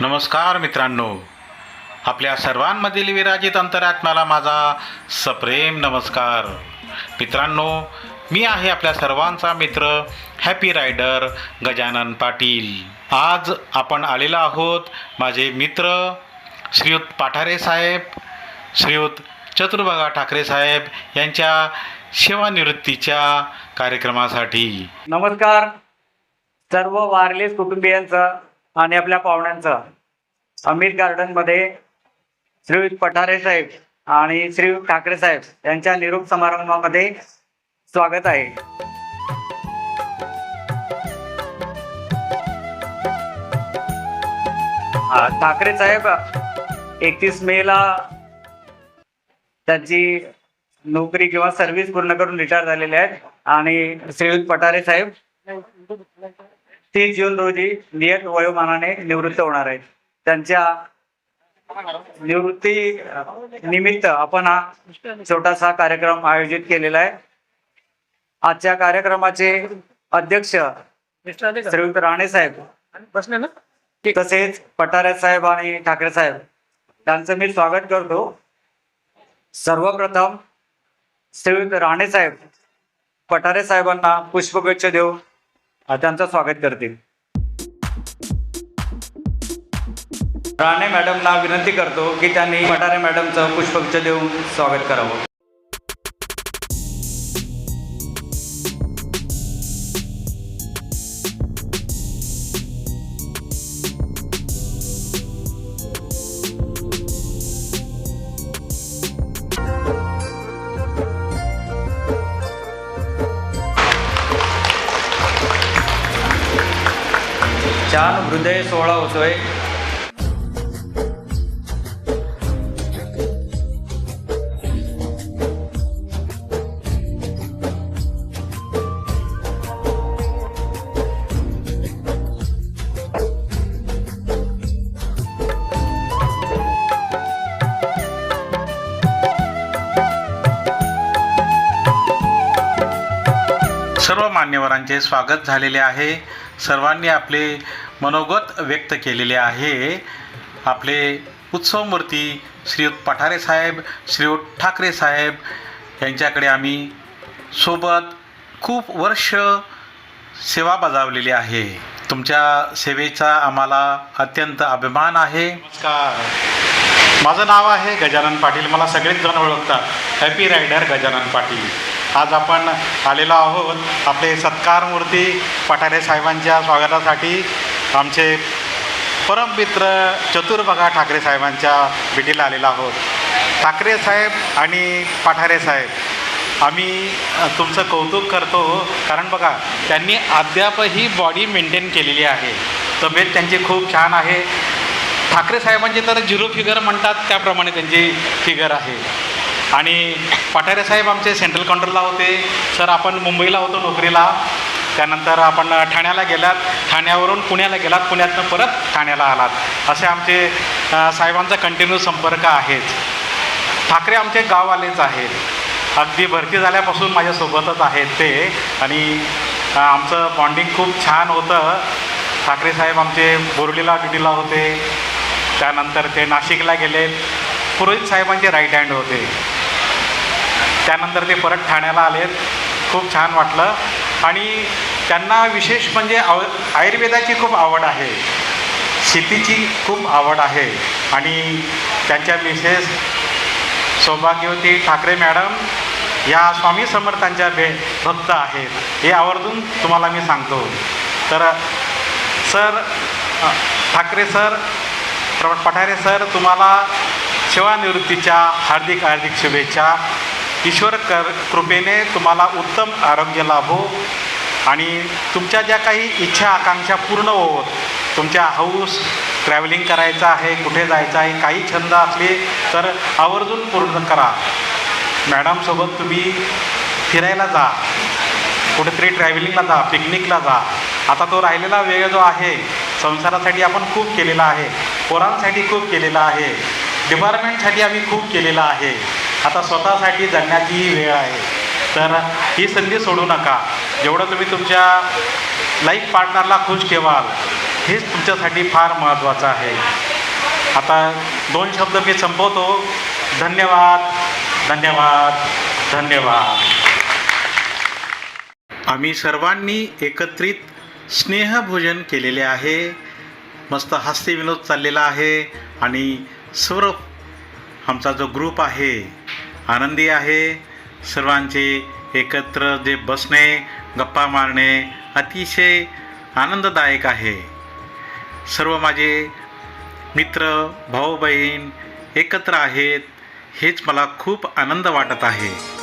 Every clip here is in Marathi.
नमस्कार मित्रांनो. आपल्या सर्वांमधील विराजित अंतरात्म्याला माझा सप्रेम नमस्कार. मित्रांनो मी आहे आपल्या सर्वांचा मित्र हॅपी रायडर गजानन पाटील. आज आपण आलेलो आहोत माझे मित्र श्रीयुत पाठारे साहेब श्रीयुत चतुर्भगा ठाकरे साहेब यांच्या सेवानिवृत्तीच्या कार्यक्रमासाठी. नमस्कार. सर्व वारलेस कुटुंबियांचं आणि आपल्या पाहुण्यांचं. अमित गार्डनमध्ये श्रीयुत पठारे साहेब आणि श्रीयुत ठाकरे साहेब यांच्या निरोप समारंभामध्ये स्वागत आहे. ठाकरे साहेब एकतीस मे ला त्यांची नोकरी किंवा सर्व्हिस पूर्ण करून रिटायर झालेले आहेत. आणि श्रीयुत पठारे साहेब तीस जून रोजी नियत वयोमानाने निवृत्त होणार आहेत. त्यांच्या निवृत्ती निमित्त आपण हा छोटासा कार्यक्रम आयोजित केलेला आहे. आजच्या कार्यक्रमाचे अध्यक्ष श्रीयुक्त राणे साहेब बसले ना तसेच पठारे साहेब आणि ठाकरे साहेब त्यांचं मी स्वागत करतो. सर्वप्रथम श्रीयुक्त राणे साहेब पठारे साहेबांना पुष्पगुच्छ देऊ त्यांचं स्वागत करतील. राणे मॅडमना विनंती करतो की त्यांनी मटारे मॅडमचं पुष्पगुच्छ देऊन स्वागत करावं. छान हृदय सोहळा होतोय. सर्व मान्यवरांचे स्वागत झालेले आहे. सर्वांनी आपले मनोगत व्यक्त केलेले आहे. आपले उत्सवमूर्ती श्रीयुत पठारे साहेब श्रीयुत ठाकरे साहेब यांच्याकडे आम्ही सोबत खूप वर्ष सेवा बजावलेली आहे. तुमच्या सेवेचा आम्हाला अत्यंत अभिमान आहे. नमस्कार. माझं नाव आहे गजानन पाटील. मला सगळेच जण ओळखतात. Happy rider Gajanan Patil. आज आपण आलेलो आहोत आपले सत्कारमूर्ती पठारे साहेबांच्या स्वागतासाठी. आमचे परममित्र चतुर्भगा ठाकरे साहेबांच्या भेटीला आलेलो आहोत. ठाकरे साहेब आणि पठारे साहेब आम्ही तुमचं कौतुक करतो कारण बघा त्यांनी अद्यापही बॉडी मेंटेन केलेली आहे. तब्येत त्यांची खूप छान आहे. ठाकरे साहेबांची तर झिरो फिगर म्हणतात त्याप्रमाणे त्यांची फिगर आहे. आणि पठारे साहेब आमचे सेंट्रल काउंटरला होते. सर आपण मुंबईला होतो नोकरीला. त्यानंतर आपण ठाण्याला गेलात. ठाण्यावरून पुण्याला गेलात. पुण्यातनं परत ठाण्याला आलात. असे आमचे साहेबांचा कंटिन्यू संपर्क आहेच ठाकरे आमचे गाववालेच आहेत. अगदी भरती झाल्यापासून माझ्यासोबतच आहेत ते. आणि आमचं बॉन्डिंग खूप छान होतं. ठाकरे साहेब आमचे बोरलीला ड्युटीला होते. त्यानंतर ते नाशिकला गेले पुरोहित साहेबांचे राईट हँड होते. त्यानंतर ते परत ठाण्याला आलेत खूप छान वाटलं. आणि त्यांना विशेष म्हणजे आव आयुर्वेदाची खूप आवड आहे. शेतीची खूप आवड आहे. आणि त्यांच्या मिसेस सौभाग्यवती ठाकरे मॅडम या स्वामी समर्थांच्या भे भक्त आहेत. हे आवर्जून तुम्हाला मी सांगतो. तर सर ठाकरे सर प्र पठारे सर तुम्हाला सेवानिवृत्तीच्या हार्दिक हार्दिक शुभेच्छा. ईश्वर कर कृपेने तुम्हाला उत्तम आरोग्य लाभो आणि तुमच्या ज्या काही इच्छा आकांक्षा पूर्ण होत तुमच्या हाऊस ट्रॅव्हलिंग करायचं आहे कुठे जायचं आहे काही छंद असले तर आवर्जून पूर्ण करा. मॅडमसोबत तुम्ही फिरायला जा. कुठेतरी ट्रॅव्हलिंगला जा पिकनिकला जा. आता तो राहिलेला वेळ जो आहे संसारासाठी आपण खूप केलेला आहे पोरांसाठी खूप केलेला आहे डिपार्टमेंटसाठी आम्ही खूप केलेला आहे. आता स्वतःसाठी जगण्याची वेळ आहे. तर ही संधी सोडू नका. जेवढं तुम्ही तुमच्या लाईफ पार्टनरला खुश ठेवाल हेच तुमच्यासाठी फार महत्त्वाचं आहे. आता दोन शब्द मी संपवतो. धन्यवाद धन्यवाद धन्यवाद. आम्ही सर्वांनी एकत्रित स्नेहभोजन केलेले आहे. मस्त हास्यविनोद चाललेला आहे आणि सर्व आमचा जो ग्रुप आहे आनंदी आहे. सर्वांचे एकत्र जे बसणे गप्पा मारणे अतिशय आनंददायक आहे. सर्व माझे मित्र भाऊ बहीण एकत्र आहेत हेच मला खूप आनंद वाटत आहे.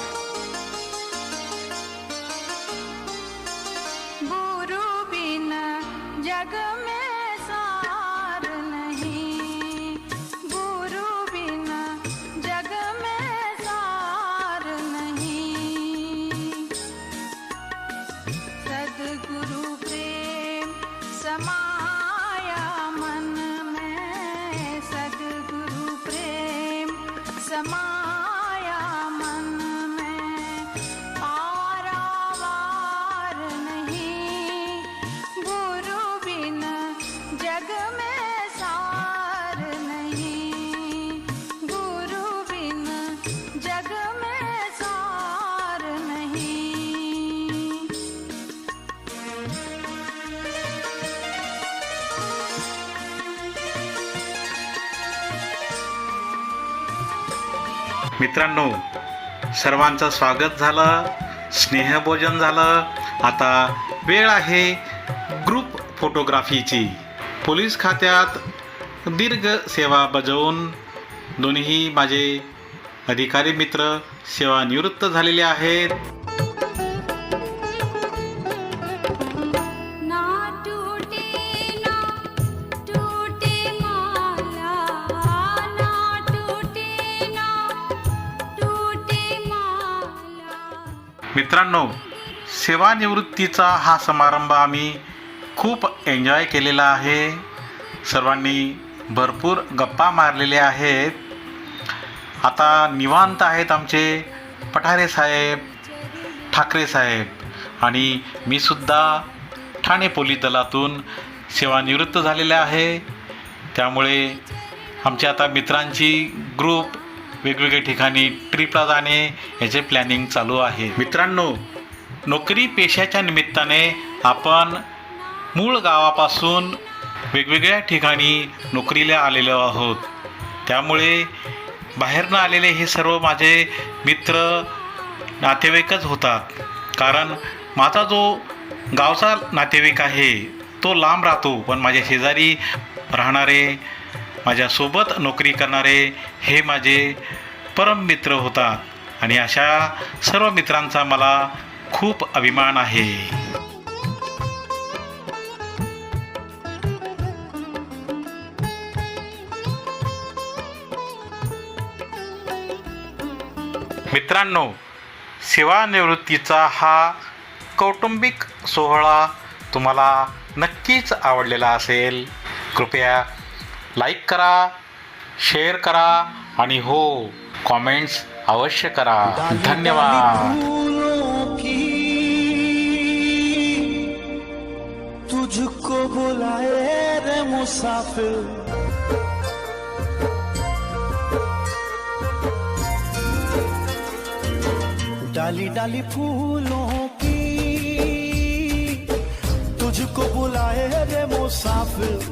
समाया मन में सदगुरु प्रेम समा मित्रांनो सर्वांचं स्वागत झालं स्नेहभोजन झालं. आता वेळ आहे ग्रुप फोटोग्राफीची पोलीस खात्यात दीर्घ सेवा बजावून दोन्ही माझे अधिकारी मित्र सेवानिवृत्त झालेले आहेत. मित्रांनो सेवानिवृत्तीचा हा समारंभ आम्ही खूप एन्जॉय केलेला आहे. सर्वांनी भरपूर गप्पा मारलेल्या आहेत. आता निवांत आहेत आमचे पठारे साहेब ठाकरे साहेब आणि मी सुद्धा ठाणे पोलीस दलातून सेवानिवृत्त झालेले आहे. त्यामुळे आमच्या आता मित्रांची ग्रुप वेगवेगळ्या ठिकाणी ट्रिपला जाणे याचे प्लॅनिंग चालू आहे. मित्रांनो नोकरी पेशाच्या निमित्ताने आपण मूळ गावापासून वेगवेगळ्या ठिकाणी नोकरीला आलेलो आहोत. त्यामुळे बाहेरनं आलेले हे सर्व माझे मित्र नातेवाईकच होतात. कारण माझा जो गावचा नातेवाईक आहे तो लांब राहतो पण माझ्या शेजारी राहणारे माझ्यासोबत नोकरी करणारे हे माझे परम मित्र होतात आणि अशा सर्व मित्रांचा मला खूप अभिमान आहे. मित्रांनो सेवानिवृत्तीचा हा कौटुंबिक सोहळा तुम्हाला नक्कीच आवडलेला असेल. कृपया लाईक करा शेअर करा आणि हो कॉमेंट्स अवश्य करा. धन्यवाद. तुझको बुलाए रे मुसाफिर। डाली डाली फूलों की तुझको बुलाए रे मुसाफिर।